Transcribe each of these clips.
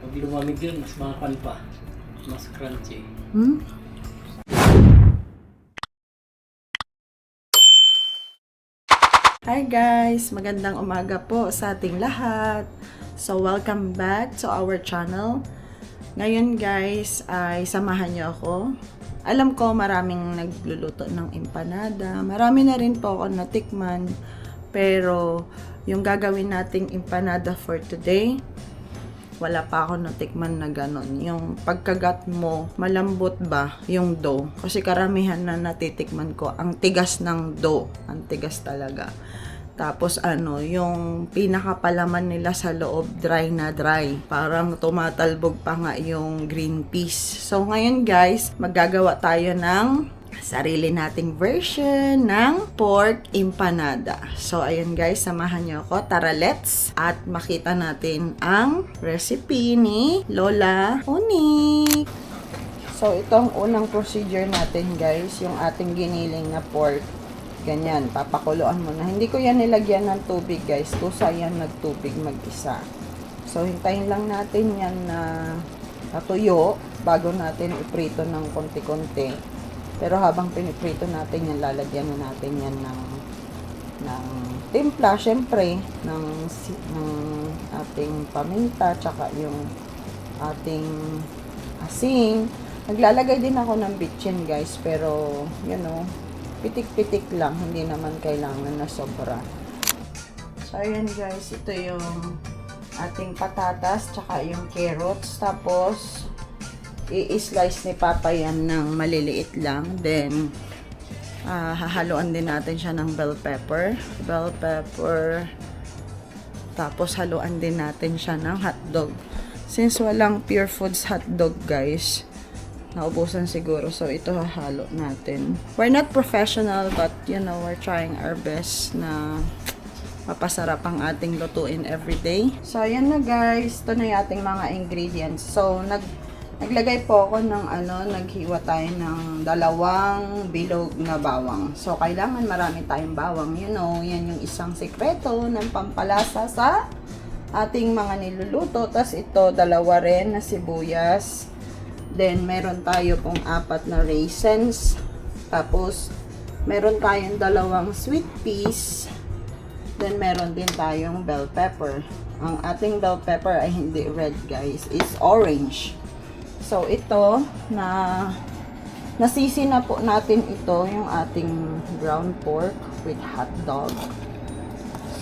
Pag lumamig yun, mas makan pa. Mas crunchy. Hmm? Hi guys! Magandang umaga po sa ating lahat. So, welcome back to our channel. Ngayon guys, ay samahan niyo ako. Alam ko maraming nagluluto ng empanada. Marami na rin po ako natikman. Pero, yung gagawin nating empanada for today, wala pa ako natikman na ganon. Yung pagkagat mo, malambot ba yung dough? Kasi karamihan na natitikman ko, ang tigas ng dough. Ang tigas talaga. Tapos ano, yung pinakapalaman nila sa loob, dry na dry. Parang tumatalbog pa nga yung green peas. So ngayon guys, maggagawa tayo ng sarili nating version ng pork empanada. So, ayun guys, samahan niyo ako. Tara, let's! At makita natin ang recipe ni Lola Onik. So, itong unang procedure natin guys, yung ating giniling na pork. Ganyan, papakuluan mo na. Hindi ko yan nilagyan ng tubig guys. Kusa yan nagtubig mag-isa. So, hintayin lang natin yan na natuyo bago natin iprito ng konti-konti. Pero habang piniprito natin yan, lalagyan na natin yan ng ng timpla, syempre, ng, ng ating paminta, tsaka yung ating asin. Naglalagay din ako ng bitchin, guys, pero, you know, pitik-pitik lang, hindi naman kailangan na sobra. So, ayan guys, ito yung ating patatas, tsaka yung carrots, tapos, i-slice ni Papa yan ng maliliit lang. Then, ah, hahaluan din natin siya ng bell pepper. Bell pepper. Tapos, haluan din natin siya ng hotdog. Since walang pure foods hotdog, guys, naubusan siguro. So, ito hahalo natin. We're not professional, but, you know, we're trying our best na mapasarap ang ating lutuin everyday. So, ayan na guys. Ito na yung ating mga ingredients. So, nag Naglagay po ako ng ano, naghiwa tayo ng dalawang bilog na bawang. So, kailangan marami tayong bawang. You know, yan yung isang sekreto ng pampalasa sa ating mga niluluto. Tapos ito, dalawa rin na sibuyas. Then, meron tayo pong apat na raisins. Tapos, meron tayong dalawang sweet peas. Then, meron din tayong bell pepper. Ang ating bell pepper ay hindi red, guys. Is orange. So, ito, na nasisi na po natin ito, yung ating ground pork with hot dog.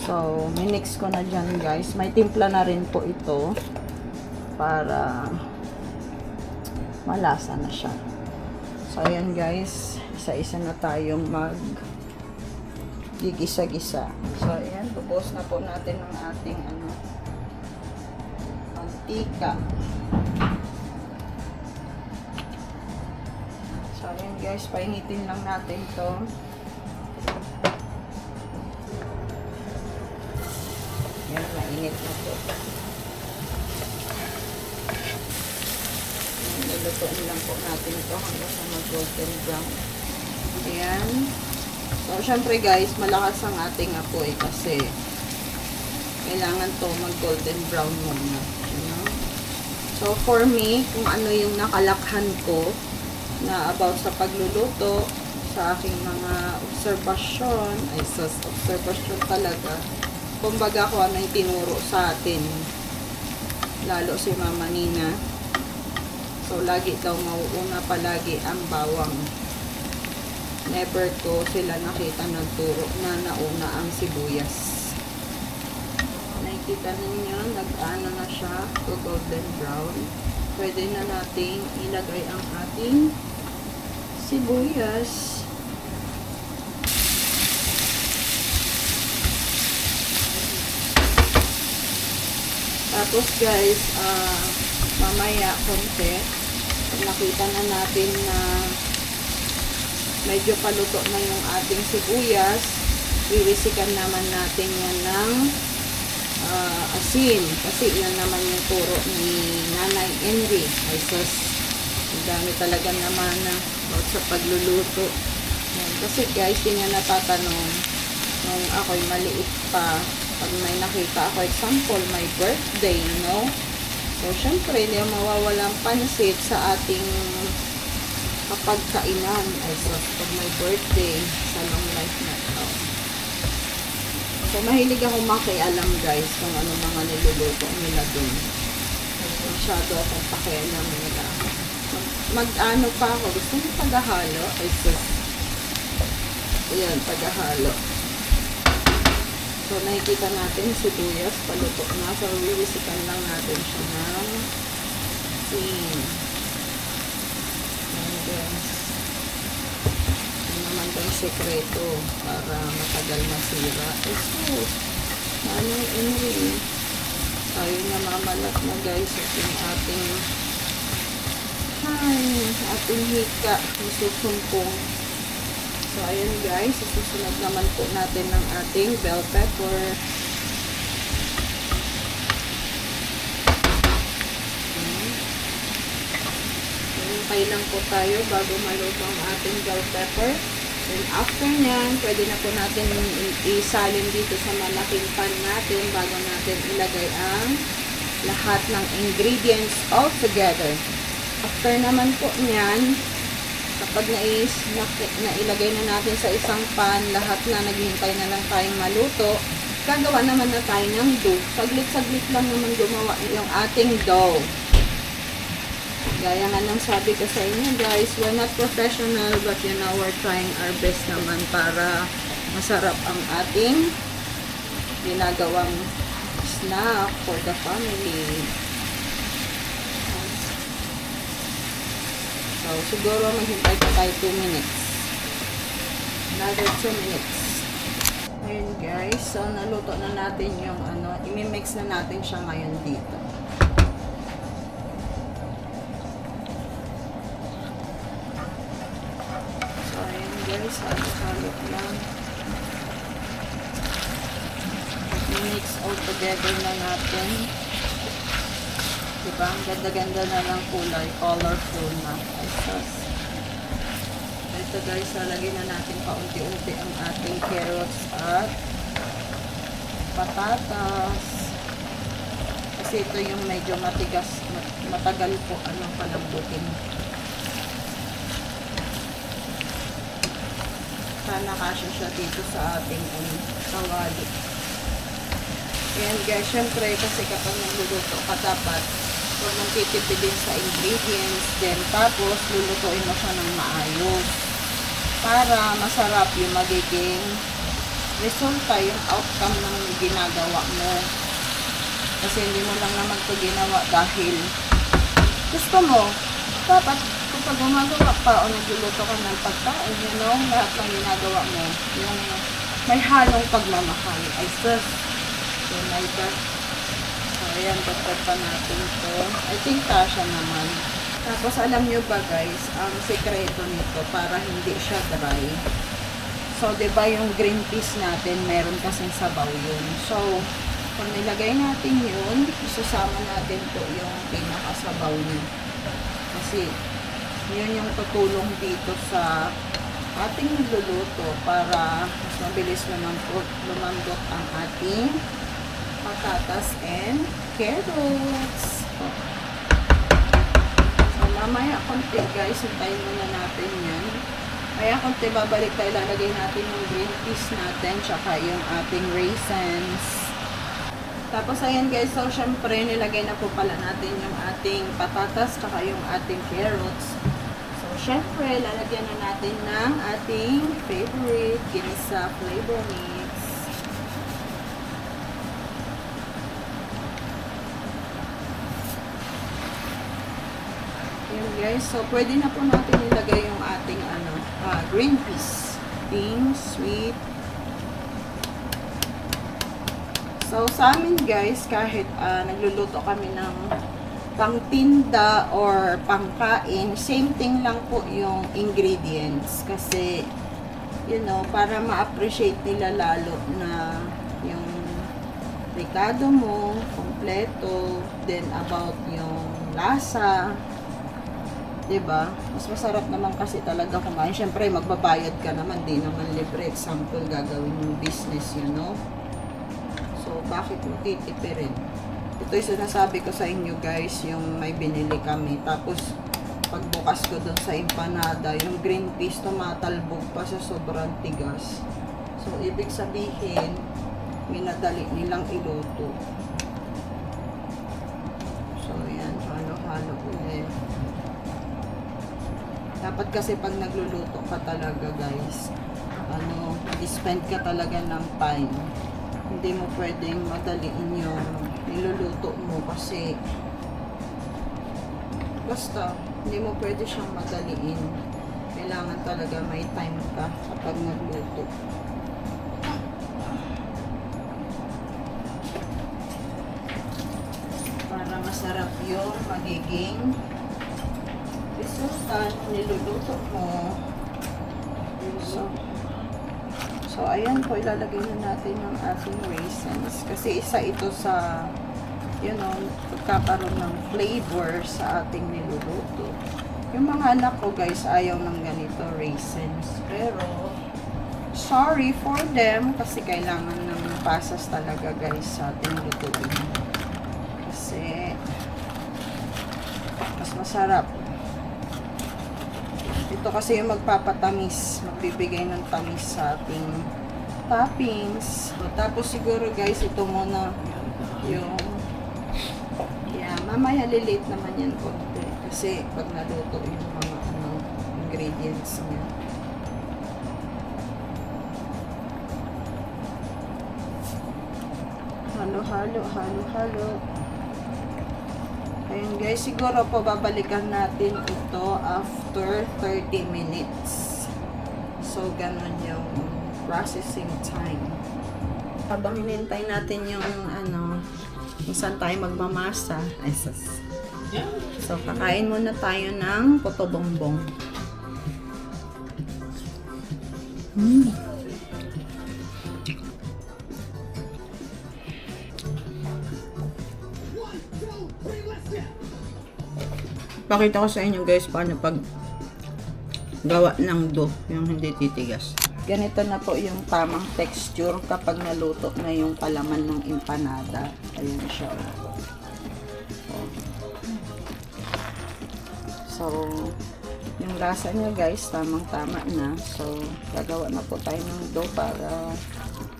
So, minix ko na dyan, guys. May timpla na rin po ito para malasa na siya. So, ayan, guys. Isa-isa na tayong mag gigisa-gisa. So, ayan. Bubos na po natin ang ating ano, mantika. So, guys, painitin lang natin to. Yan, mainit na to. Lulutuin lang po natin ito hanggang sa mag-golden brown. Ayan. So, syempre guys, malakas ang ating apoy kasi kailangan to mag-golden brown muna. So, for me, kung ano yung nakalakhan ko, na about sa pagluluto, sa aking mga obserbasyon, ay sa obserbasyon talaga, kumbaga ko ano yung tinuro sa atin, lalo si Mama Nina. So, lagi daw mauuna palagi ang bawang. Never ko sila nakita nagturo na nauna ang sibuyas. Nakikita ninyo, nag-ano na siya, to golden brown. Pwede na nating ilagay ang ating sibuyas. Tapos guys, ah mamaya konti, nakita na natin na medyo paluto na yung ating sibuyas, irisikan naman natin yan ng ah, asin. Kasi yan naman yung turo ni Nanay Henry. Ay sus, dami talaga naman na about sa pagluluto. Yan. Kasi guys, yun yung natatanong nung ako'y maliit pa. Pag may nakita ako, example, my birthday, know? So, syempre, hindi mawawalang pansit sa ating kapag kainan. Ay, so, pag may birthday sa long life na ito. So, mahilig ako makialam guys kung ano mga niluluto nila dun. Masyado akong pakialam nila. Mag- Mag-ano pa ako. Gusto mo paghahalo? Ay, sus. Ayan, paghahalo. So, nakikita natin si Tuyas, paluto na. So, wiwisikan lang natin siya ng sin. Ayan, guys. Ano naman itong sekreto para matagal masira. Eh, sus. Ano, anyway. Tayo na mamalat na guys at yung ating ay, ating hika nasusumpong. So, ayun guys, susunod naman po natin ng ating bell pepper. Hmm. Hintay lang po tayo bago maluto ang ating bell pepper. Then after nyan, pwede na po natin isalin dito sa malaking pan natin bago natin ilagay ang lahat ng ingredients all together. After naman po nyan, kapag nais, na, nailagay na natin sa isang pan, lahat na naghihintay na lang tayong maluto, gagawa naman na tayo ng dough. Saglit-saglit lang naman gumawa yung ating dough. Gaya nga ng sabi ko sa inyo guys, we're not professional but you know, we're trying our best naman para masarap ang ating ginagawang snack for the family. So, siguro maghintay pa tayo 2 minutes. Another 2 minutes. Ayun guys, so naluto na natin yung ano, imimix na natin siya ngayon dito. Ayun guys, halo-halo lang. I-mix all together na natin. Diba? Ang ganda-ganda na ng kulay. Colorful na. Sus. Ito guys, lalagyan na natin paunti-unti ang ating carrots at patatas. Kasi ito yung medyo matigas, mat- matagal po ano palambutin. Sana kasya siya dito sa ating um, kawali. Ayan guys, syempre kasi kapag nagluluto ka dapat huwag mong titipidin sa ingredients. Then tapos lulutuin mo siya ng maayos. Para masarap yung magiging resulta, yung outcome ng ginagawa mo. Kasi hindi mo lang naman ito ginawa dahil gusto mo. Dapat kapag gumagawa pa o nagluluto ka ng pagkain, you know, lahat ng ginagawa mo, yung may halong pagmamahal. Ay, sus, yun ay ka. So, ayan, dagdag pa natin to. I think kasha naman. Tapos, alam nyo ba guys, ang sekreto nito para hindi siya dry. So, ba yung green peas natin, meron kasing sabaw yun. So, pag nilagay natin yun, isusama natin po yung pinakasabaw niya. Kasi, yun yung tutulong dito sa ating niluluto para mas mabilis lumambot, lumambot ang ating patatas and carrots. So, mamaya konti guys, hintayin muna natin yan. Kaya konti babalik tayo, lalagay natin yung green peas natin, tsaka yung ating raisins. Tapos ayan guys, so syempre nilagay na po pala natin yung ating patatas, tsaka yung ating carrots. So syempre, lalagyan na natin ng ating favorite ginisa flavor mix. Ayan guys, so pwede na po natin ilagay yung ating ano, ah, green peas. Pink, sweet. So sa amin guys, kahit ah, nagluluto kami ng pangtinda or pangkain, same thing lang po yung ingredients. Kasi, you know, para ma-appreciate nila lalo na yung ricado mo, kompleto, then about yung lasa, 'di ba? Mas masarap naman kasi talaga kumain. Syempre, magbabayad ka naman, di naman libre. Example, gagawin yung business, you know? So, bakit mo titipirin? Ito yung sinasabi ko sa inyo guys, yung may binili kami. Tapos, pagbukas ko dun sa empanada, yung green peas tumatalbog pa sa sobrang tigas. So, ibig sabihin, minadali nilang iluto. So, yan. Halo-halo ulit. Dapat kasi pag nagluluto ka talaga, guys, ano, spend ka talaga ng time. Hindi mo pwedeng madaliin yung niluluto mo kasi basta, hindi mo pwede siyang madaliin. Kailangan talaga may time ka kapag nagluto. Para masarap yung magiging resulta niluluto mo. So, so ayan po, ilalagay na natin yung ating raisins. Kasi isa ito sa, you know, pagkakaroon ng flavor sa ating niluluto. Yung mga anak ko guys, ayaw ng ganito raisins. Pero, sorry for them kasi kailangan ng pasas talaga guys sa ating lutuin. Kasi, mas masarap. Ito kasi yung magpapatamis, magbibigay ng tamis sa ating toppings. So, tapos siguro guys, ito muna yung mamaya lilit naman yan konti. Kasi pag naluto yung mga ano, ingredients niya. Halo, halo, halo, halo. Ayun guys, siguro po babalikan natin ito after 30 minutes. So, ganun yung processing time. Habang hinintay natin yung ano, kung saan tayo magmamasa. Ay, sus. So, kakain muna tayo ng puto bongbong. Mm. Pakita ko sa inyo guys paano pag gawa ng dough, yung hindi titigas. Ganito na po yung tamang texture kapag naluto na yung palaman ng empanada. Ayan siya. So, yung lasa niya guys, tamang-tama na. So, gagawa na po tayo ng dough para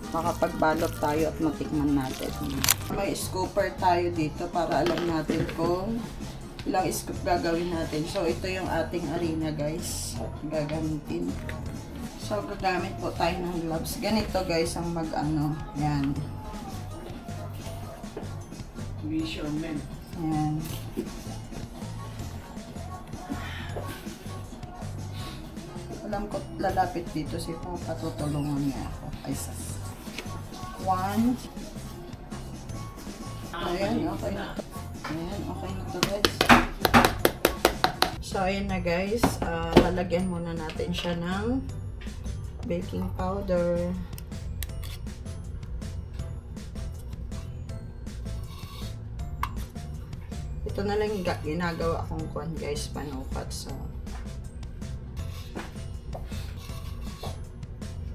makapagbalot tayo at matikman natin. May scooper tayo dito para alam natin kung ilang scoop gagawin natin. So, ito yung ating arena guys. At gagamitin. So, gagamit po tayo ng gloves. Ganito guys ang mag-ano. Yan. Measurement. Yan. Alam ko lalapit dito si Papa tutulungan niya ako. Ay, sas. One. Ayan, okay na to. Ayan, okay na to guys. So, ayan na guys. Ah, lalagyan muna natin siya ng baking powder. Ito na lang ginagawa kong kwan guys, panukat. So,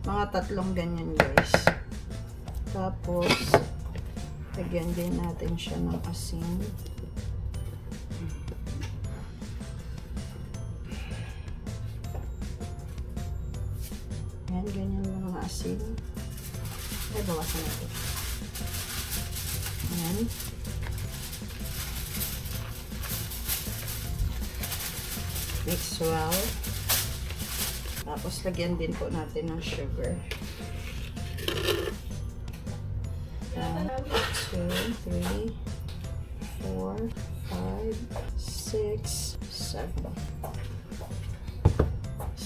mga tatlong ganyan guys. Tapos, lagyan din natin siya ng asin. Yan, ganyan yung mga asin. Ay, bawasan natin. Yan. Mix well. Tapos, lagyan din po natin ng sugar. One, two, three, four, five, six, seven.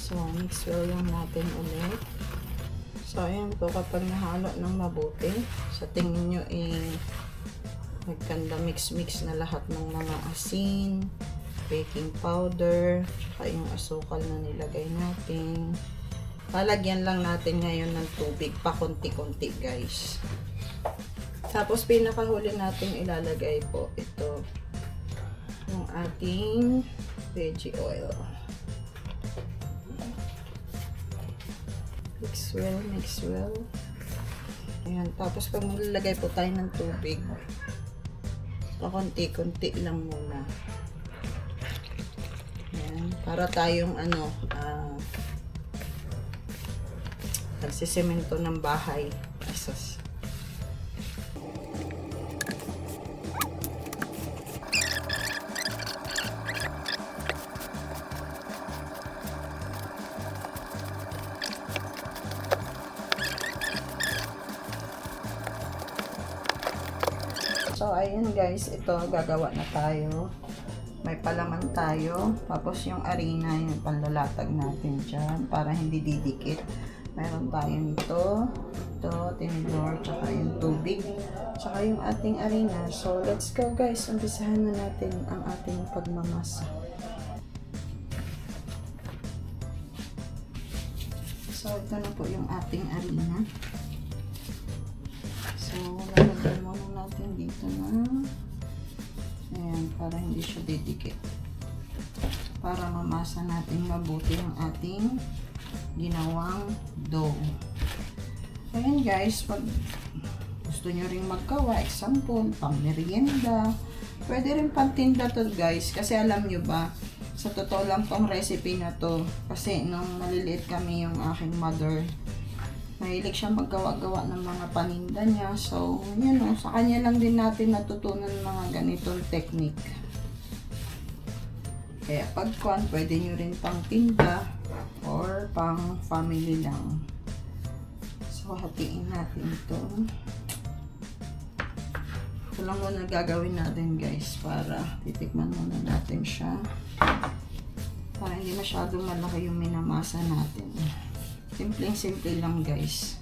So, mix well lang natin ulit. So, ayan po, kapag nahalo ng mabuti, sa tingin nyo, eh, nagkanda mix-mix na lahat ng mga asin, baking powder, tsaka yung asukal na nilagay natin. Lalagyan lang natin ngayon ng tubig, pa konti-konti guys. Tapos pinakahuli natin ilalagay po ito, yung ating veggie oil. Mix well, mix well. Ayan, tapos pag maglalagay po tayo ng tubig, Pakunti-kunti lang muna. Yan. Para tayong ano, ah, nagsisemento ng bahay. So, ayun guys, ito gagawa na tayo. May palaman tayo. Tapos yung arena, yung panlalatag natin dyan para hindi didikit. Meron tayo nito. Ito, tinidor, tsaka yung tubig. Tsaka yung ating arena. So, let's go guys. Umpisahan na natin ang ating pagmamasa. So, ito na po yung ating arena. Dito na ayan, para hindi siya didikit. Para mamasa natin mabuti ang ating ginawang dough. Ayan guys, pag gusto nyo rin magkawa, example, pang merienda, pwede rin pantinda to guys. Kasi alam nyo ba, sa totoo lang tong recipe na to, kasi nung maliliit kami yung aking mother, Mahilig siya maggawa-gawa ng mga paninda niya. So, yun o, sa kanya lang din natin natutunan mga ganitong technique. Kaya pag kuhan, pwede nyo rin pang tinda or pang family lang. So, hatiin natin ito. Ito lang muna gagawin natin guys para titikman muna natin siya. Para hindi masyadong malaki yung minamasa natin. Simpleng-simple lang guys.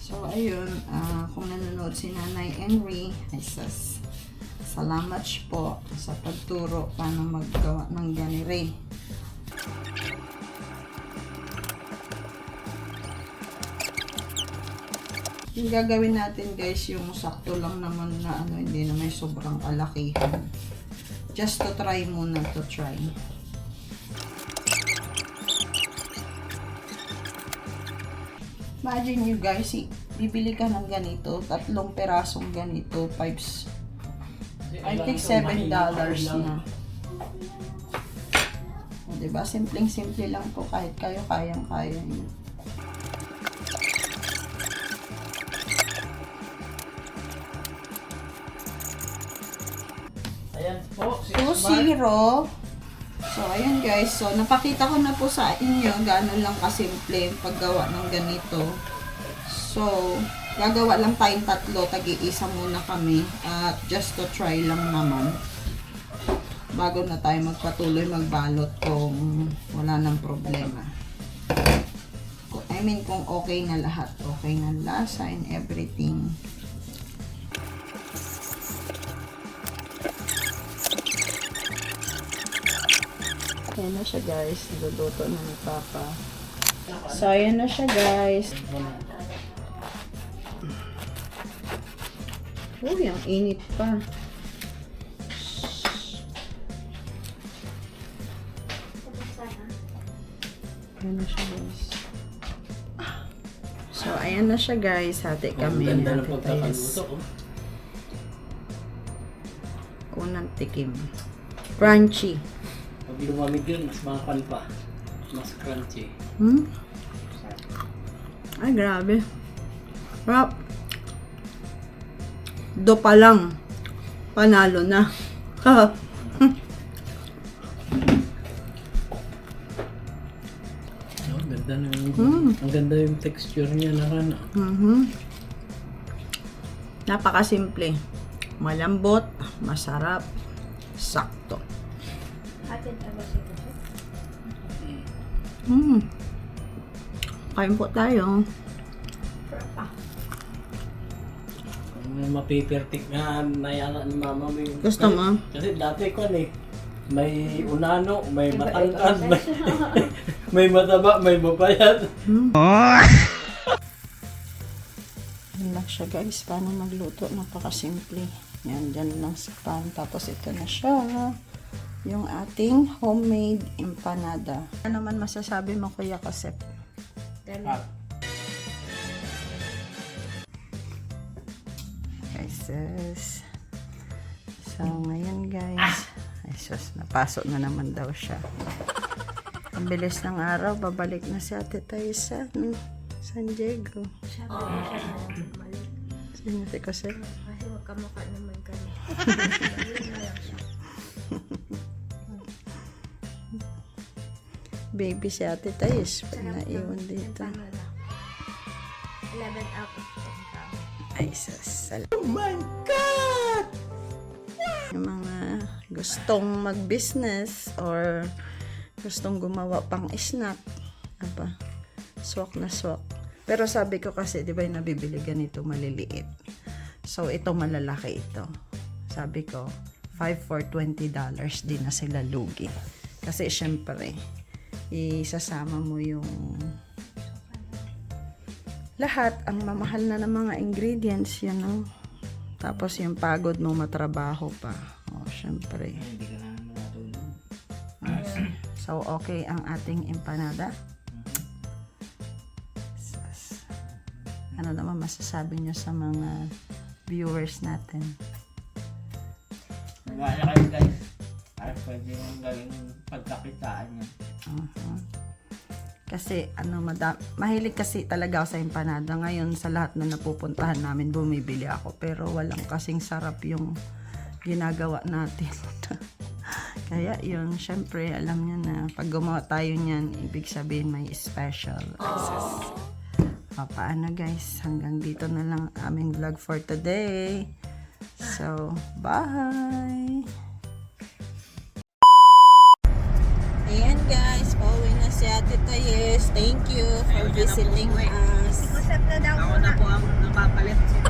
So, ayun. ah, kung nanonood si Nanay Henry, ay sas. Salamat po sa pagturo paano maggawa ng ganire. Yung gagawin natin guys, yung sakto lang naman na ano, hindi na may sobrang kalakihan. Just to try muna to try. Imagine nyo guys, i- bibili ka ng ganito, tatlong perasong ganito, 5 I think 7 dollars na. O, diba? Simpleng-simple lang po kahit kayo kayang-kaya nyo. Ayan po, 2-0. So, ayan guys. So, napakita ko na po sa inyo gano'n lang kasimple yung paggawa ng ganito. So, gagawa lang tayong tatlo. Tag-iisa muna kami. At just to try lang naman. Bago na tayo magpatuloy magbalot kung wala nang problema. I mean, kung okay na lahat. Okay na lasa and everything. Ayan na siya guys. Luluto na ni Papa. So, ayan na siya guys. Uy, ang init pa. Ayan na siya guys. So, ayan na siya guys. Hati Ang kami. ganda ng Hati tayo. pagkakaluto. oh. Unang tikim. Crunchy. Pag lumamig yun, mas makapal pa. Mas crunchy. Hmm? Ay, grabe. Rap. Do pa lang. Panalo na. No, ganda ng, Mm. ang ganda yung texture niya na ano. Mhm. Napakasimple. Malambot, masarap, sakto. Hmm. Kain po tayo. May mapipertik nga nayala ni mama mo yung... Gusto mo? Kasi dati ko eh, may unano, may matangkad, may, may mataba, may mapayat. Hmm. Yan lang siya guys. Paano magluto? Napakasimple. Yan, dyan lang sa pan. Tapos ito na siya. Yung ating homemade empanada. Ano naman masasabi mo Kuya Kasep? Ah, Guys, sis. So, ngayon guys, ay sus, napasok na naman daw siya. Ang bilis ng araw, babalik na si Ate tayo sa San Diego. Sino si Jose? Kasi magkamukha naman kami. Baby si Ate Thais, pag naiwan dito. Paano lang? 11 out of 10 ka. Ay, sus. Oh my God! Yung mga gustong mag-business or gustong gumawa pang snack. Apa? Swak na swak. Pero sabi ko kasi, di ba yung nabibili ganito maliliit. So, ito malalaki ito. Sabi ko, 5 for 20 dollars din na sila lugi. Kasi syempre, isasama mo yung lahat ang mamahal na ng mga ingredients yun know? tapos yung pagod mo matrabaho pa oh syempre na matulog. so okay ang ating empanada ano naman masasabi nyo sa mga viewers natin Wala kayo guys. Ay, pwede yung gawing pagkakitaan niya. Mhm. Kasi ano, mada- mahilig kasi talaga ako sa empanada. Ngayon sa lahat na napupuntahan namin, bumibili ako. Pero walang kasing sarap yung ginagawa natin. Kaya yun, syempre, alam niyo na, pag gumawa tayo niyan, ibig sabihin may special. access. O, paano guys, hanggang dito na lang ang aming vlog for today. So, bye! Tayes. Thank you for visiting us. Usap na daw Ako na po ang napapalit.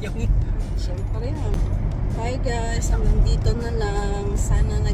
Yung... Siyempre yan. Bye guys, hanggang dito na lang. Sana nag-enjoy